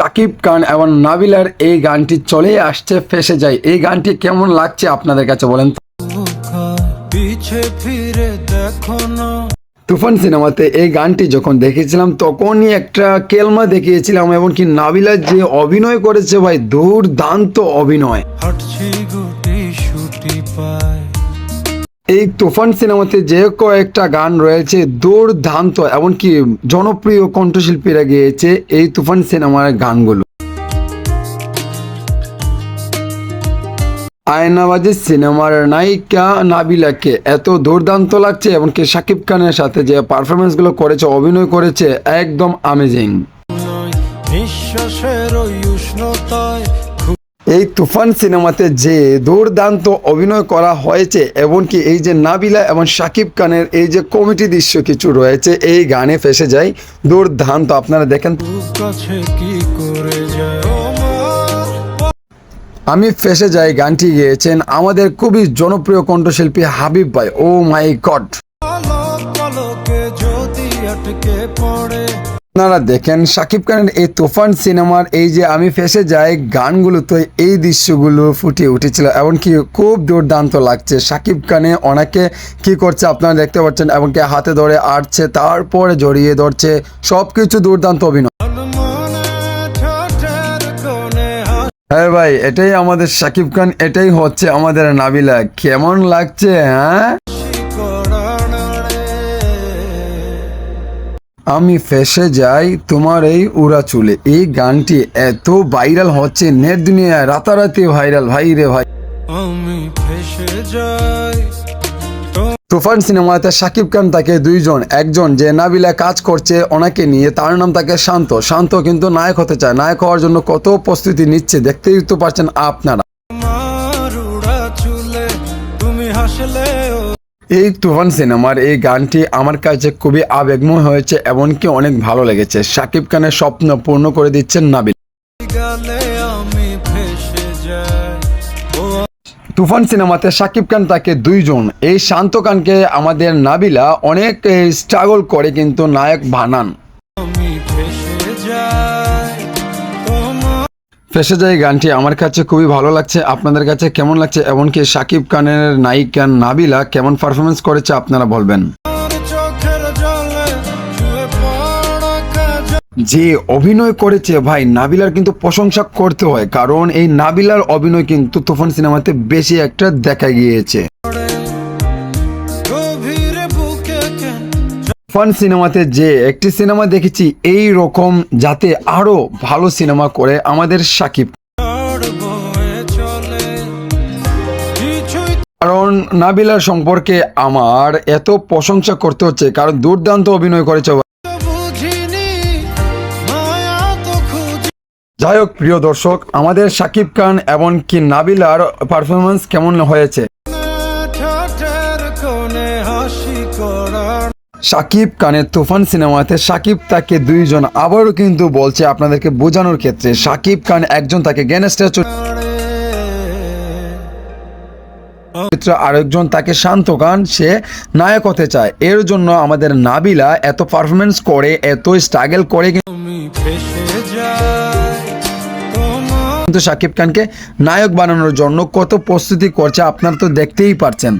সাকিব খান এবং নাবিলার এই গানটি চলে আসছে, ফেসে যায়। এই গানটি কেমন লাগছে আপনাদের কাছে বলেন তুফান সিনেমাতে এই গানটি যখন দেখেছিলাম, তখনই একটা কেলমা দেখিয়েছিলাম, এমনকি নাবিলার যে অভিনয় করেছে ভাই, দুর্দান্ত অভিনয়। এই তুফান সিনেমাতে যে কয়েকটা গান রয়েছে দুর্দান্ত, এমনকি জনপ্রিয় কণ্ঠশিল্পীরা গিয়েছে এই তুফান সিনেমার গানগুলো। আয়নাবাজি সিনেমার নায়িকা নাবিলাকে এত দুর্দান্ত লাগছে, এমনকি শাকিব খানের সাথে যে পারফরমেন্সগুলো করেছে, অভিনয় করেছে, একদম আমেজিং উষ্ণতায় এই তুফান সিনেমাতে যে দুর্দান্ত অভিনয় করা হয়েছে, এমনকি এই যে নাবিলা এবং শাকিব খানের এই যে কমিটি দৃশ্য কিছু রয়েছে, এই গানে ফেসে যায় দুর্দান্ত। আপনারা দেখেন। আমি ফেসে যাই গানটি গেয়েছেন আমাদের খুবই জনপ্রিয় কণ্ঠশিল্পী হাবিব ভাই। ও মাই গড আপনারা দেখেন, শাকিব খানের এই তুফান সিনেমার এই যে আমি ফেসে যাই গানগুলোতে এই দৃশ্যগুলো ফুটে উঠেছিল এমনকি খুব দুর্দান্ত লাগছে। শাকিব খানে অনেকে কি করছে আপনারা দেখতে পাচ্ছেন এবং এমনকি হাতে ধরে আটছে, তারপরে জড়িয়ে ধরছে সব কিছু দুর্দান্ত অভিনয়। হ্যাঁ ভাই, এটাই আমাদের শাকিব খান, এটাই হচ্ছে আমাদের নাবিলা। কেমন লাগছে হ্যাঁ? আমি ফেসে যাই তোমার এই উড়া চুলে। এই গানটি এত ভাইরাল হচ্ছে নেট দুনিয়ায় রাতারাতি ভাইরাল। ভাই রে ভাই। আমি ফেসে যাই তুফান সিনেমাতে শাকিব খান তাকে দুইজন একজন যে নাবিলা কাজ করছে ওনাকে নিয়ে তার নাম তাকে শান্ত। শান্ত কিন্তু নায়ক হতে চায়। নায়ক হওয়ার জন্য কত প্রস্তুতি নিচ্ছে দেখতেই তো পারছেন আপনারা। তুমি হাসলে এই তুফান সিনেমার এই গানটি আমার কাছে খুবই আবেগময় হয়েছে, এমনকি অনেক ভালো লেগেছে। সাকিব খানের স্বপ্ন পূর্ণ করে দিচ্ছেন নাবিল। তুফান সিনেমাতে সাকিব খান তাকে দুইজন। এই শান্ত খানকে আমাদের নাবিলা অনেক স্ট্রাগল করে কিন্তু নায়ক বানান। তোমার ফেসে যায় গানটি। আমার কাছে খুবই ভালো লাগছে। আপনাদের কাছে কেমন লাগছে? এমনকি সাকিব খানের, নায়িকা নাবিলা কেমন পারফরমেন্স করেছে আপনারা বলবেন। যে অভিনয় করেছে ভাই, নাবিলার কিন্তু প্রশংসা করতে হয়। কারণ এই নাবিলার অভিনয় কিন্তু তুফান সিনেমাতে বেশি একটা দেখা গিয়েছে। তুফান সিনেমাতে যে একটি সিনেমা দেখেছি, এই রকম যাতে আরও ভালো সিনেমা করে আমাদের সাকিব। কারণ নাবিলার সম্পর্কে আমার এত প্রশংসা করতে হচ্ছে, কারণ দুর্দান্ত অভিনয় করেছে যাই হোক, প্রিয় দর্শক, আমাদের সাকিব খান এমনকি নাবিলার পারফরমেন্স কেমন হয়েছে? সাকিব খানের তুফান সিনেমাতে সাকিব তাকে দুইজন আবারও কিন্তু বলছে আপনাদেরকে বোঝানোর ক্ষেত্রে। সাকিব খান একজন তাকে গ্যানেস্টার চরিত্র আরেকজন তাকে শান্ত খান সে নায়ক হতে চায়। এর জন্য আমাদের নাবিলা এত পারফরমেন্স করে, এত স্ট্রাগল করে কিন্তু সাকিব খানকে নায়ক বানানোর জন্য কত প্রস্তুতি করছে আপনারা তো দেখতেই পারছেন।